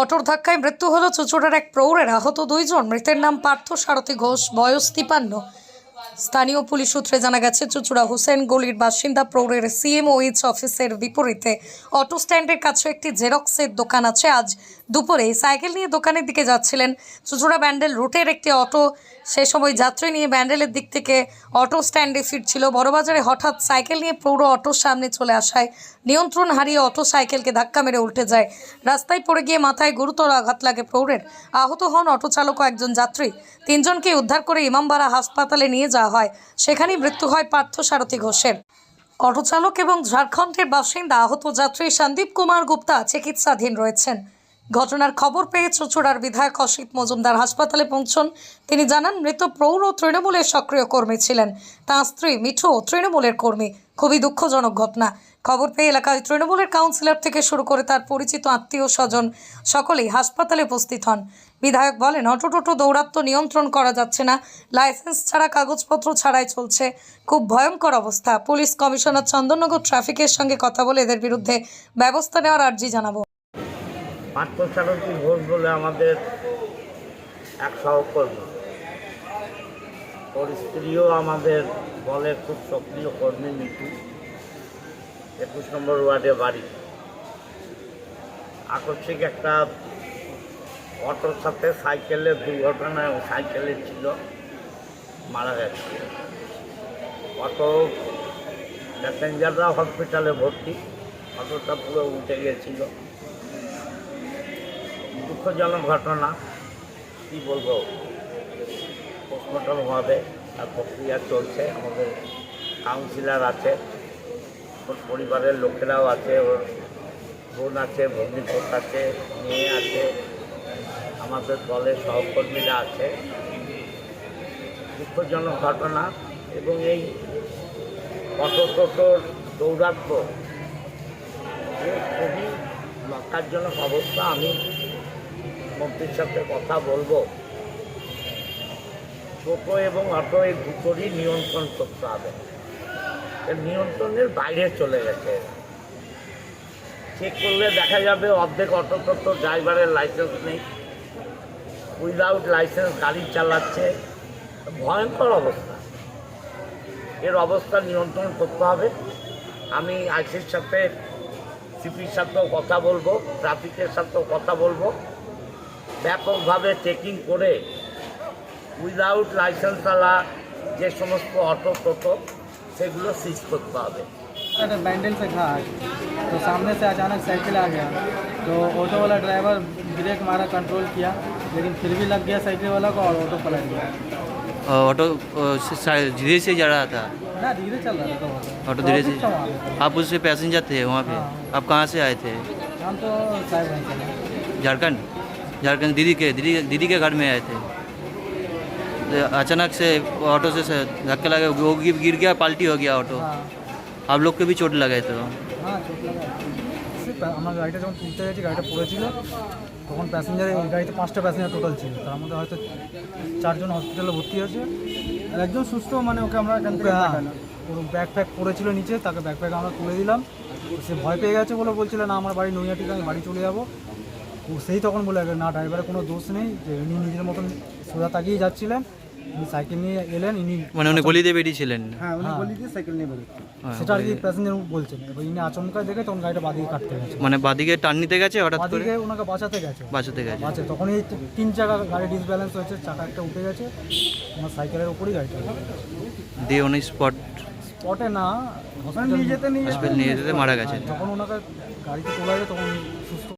অটোর ধাক্কায় মৃত্যু হলো চুচুড়ার এক প্রৌঢ়ের আহত দুইজন। মৃতের নাম পার্থ সারথী ঘোষ, বয়স তিপান্ন। স্থানীয় পুলিশ সূত্রে জানা গেছে, চুচুড়া হোসেন গলির বাসিন্দা প্রৌঢ়ের সিএমওএইচ অফিসের বিপরীতে অটো স্ট্যান্ডের কাছে একটি জেরক্সের দোকান আছে। আজ দুপুরে সাইকেল নিয়ে দোকানের দিকে যাচ্ছিলেন চুচুড়া ব্যান্ডেল রুটের একটি অটো। সে সময় যাত্রী নিয়ে ব্যান্ডেলের দিক থেকে অটো স্ট্যান্ডে ফিরছিল। বড়বাজারে হঠাৎ সাইকেল নিয়ে প্রৌঢ় অটোর সামনে চলে আসায় নিয়ন্ত্রণ হারিয়ে অটো সাইকেলকে ধাক্কা মেরে উল্টে যায়। রাস্তায় পড়ে গিয়ে মাথায় গুরুতর আঘাত লাগে প্রৌঢ়ের। আহত হন অটো চালক ও একজন যাত্রী। তিনজনকে উদ্ধার করে ইমামবাড়া হাসপাতালে নিয়ে যাওয়া হয়। সেখানেই মৃত্যু হয় পার্থ সারথী ঘোষের। অটোচালক এবং ঝাড়খণ্ডের বাসিন্দা আহত যাত্রী সন্দীপ কুমার গুপ্তা চিকিৎসাধীন রয়েছেন। ঘটনার খবর পেয়ে চুচুড়ার বিধায়ক অসিত মজুমদার হাসপাতালে পৌঁছন। তিনি জানান, মৃত প্রৌঢ় তৃণমূলের সক্রিয় কর্মী ছিলেন। তাঁর স্ত্রী মিঠু তৃণমূলের কর্মী। খুবই দুঃখজনক ঘটনা। খবর পেয়ে এলাকায় তৃণমূলের কাউন্সিলর থেকে শুরু করে তার পরিচিত আত্মীয় স্বজন সকলেই হাসপাতালে উপস্থিত হন। বিধায়ক বলেন অটো টোটো দৌরাত্ম নিয়ন্ত্রণ করা যাচ্ছে না। লাইসেন্স ছাড়া কাগজপত্র ছাড়াই চলছে। খুব ভয়ঙ্কর অবস্থা। পুলিশ কমিশনার চন্দননগর ট্রাফিকের সঙ্গে কথা বলে এদের বিরুদ্ধে ব্যবস্থা নেওয়ার আর্জি জানাব। পার্থসারথী ঘোষ বলে আমাদের এক সহকর্মী। ওর স্ত্রীও আমাদের বলে খুব সক্রিয় কর্মী মিঠু। একুশ নম্বর ওয়ার্ডে বাড়ি। আকস্মিক একটা অটোর সাথে সাইকেলের দুর্ঘটনায় সাইকেলে ছিল, মারা গেছে। অটো প্যাসেঞ্জাররা হসপিটালে ভর্তি, অটোটা পুরো উঠে গিয়েছিল দুঃখজনক ঘটনা, কী বলব? পোস্টমর্টম হবে, তার প্রক্রিয়া চলছে, আমাদের কাউন্সিলার আছে, ওর পরিবারের লোকেরাও আছে, ওর বোন আছে ভগ্নিপোষ আছে, মেয়ে আছে, আমাদের দলের সহকর্মীরা আছে। দুঃখজনক ঘটনা এবং এই অটো টোটোর দৌরাত্ম খুবই লক্ষারজনক অবস্থা। আমি মন্ত্রীর সাথে কথা বলব। টোটো এবং অটো এই দুটোরই নিয়ন্ত্রণ করতে হবে। নিয়ন্ত্রণের বাইরে চলে গেছে। চেক করলে দেখা যাবে অর্ধেক অটো টোটো ড্রাইভারের লাইসেন্স নেই। উইদাউট লাইসেন্স গাড়ি চালাচ্ছে। ভয়ঙ্কর অবস্থা। এর অবস্থা নিয়ন্ত্রণ করতে হবে। আমি আইসির সাথে, সিপির সাথেও কথা বলব, ট্রাফিকের সাথেও কথা বলব। ব্যাপকভাবে চেকিং করে উইদাউট লাইসেন্সওয়ালা যে সমস্ত অটো টোটো সেগুলো সিজ করতে হবে अगर बैंडल से था आज तो सामने से अचानक साइकिल आ गया तो ऑटो वाला ड्राइवर ब्रेक मारा कंट्रोल किया लेकिन फिर भी लग गया साइकिल वाला को और ऑटो पलट गया और ऑटो अ, से- सा- धीरे से जा रहा था ना धीरे चल रहा था तो ऑटो धीरे से ट्रैफिक था वहाँ पे। आप उससे पैसेंजर थे वहाँ पे हाँ। आप कहाँ से आए थे हम तो साहिब से झारखंड झारखंड दीदी के दीदी दीदी के घर में आए थे तो अचानक से ऑटो से से धक्का लगा वो गिर गिर गया पाल्टी हो गया ऑटो हाँ आप लोग के भी चोट लगे तो হ্যাঁ চোট লাগা সে পা- আমার গাড়িটা যখন তুলতে গেছি গাড়িটা পড়েছিল তখন প্যাসেঞ্জার এই গাড়িতে পাঁচটা প্যাসেঞ্জার টোটাল ছিল তার মধ্যে হয়তো চারজন হসপিটালে ভর্তি হয়েছে আর একজন সুস্থ মানে ওকে আমরা এখান থেকে ওর ব্যাগ প্যাক পড়েছিল নিচে তাকে ব্যাগ প্যাক আমরা তুলে দিলাম সে ভয় পেয়ে গেছে বলে বলছিল না আমার বাড়ি নৈহাটিতে আমি বাড়ি চলে যাবো ও সেই তখন বলে গেল না ড্রাইভারের কোনো দোষ নেই যে ইনি নিজের মতন সোজা তাকিয়ে যাচ্ছিলেন উনি সাইকেল নিয়ে এলেন ইনি মানে উনি গলিতে বেরিয়েছিলেন। হ্যাঁ উনি গলি দিয়ে সাইকেল নিয়ে বেরোতেন হ্যাঁ, সেটা আর কি প্যাসেঞ্জার বলছেন। এবার ইনি আচমকা দেখে তখন গাড়িটা বাদিকে কাটতে গেছে। মানে বাদিকে টার্ন নিতে গেছে হঠাৎ করে? বাদিকে ওনাকে বাঁচাতে গেছে। বাঁচাতে গেছে। বাঁচে তখন এই তিন চাকা গাড়ি ডিসব্যালেন্স হয়েছে চাকা একটা উঠে গেছে আমার সাইকেলের উপরই গাড়িটা দিয়ে উনি স্পট স্পটে না হসপিটাল নিয়ে যেতে নিয়ে হসপিটাল নিয়ে যেতে মারা গেছে যখন ওনাকে গাড়িতে তোলা যায় তখন সুস্থ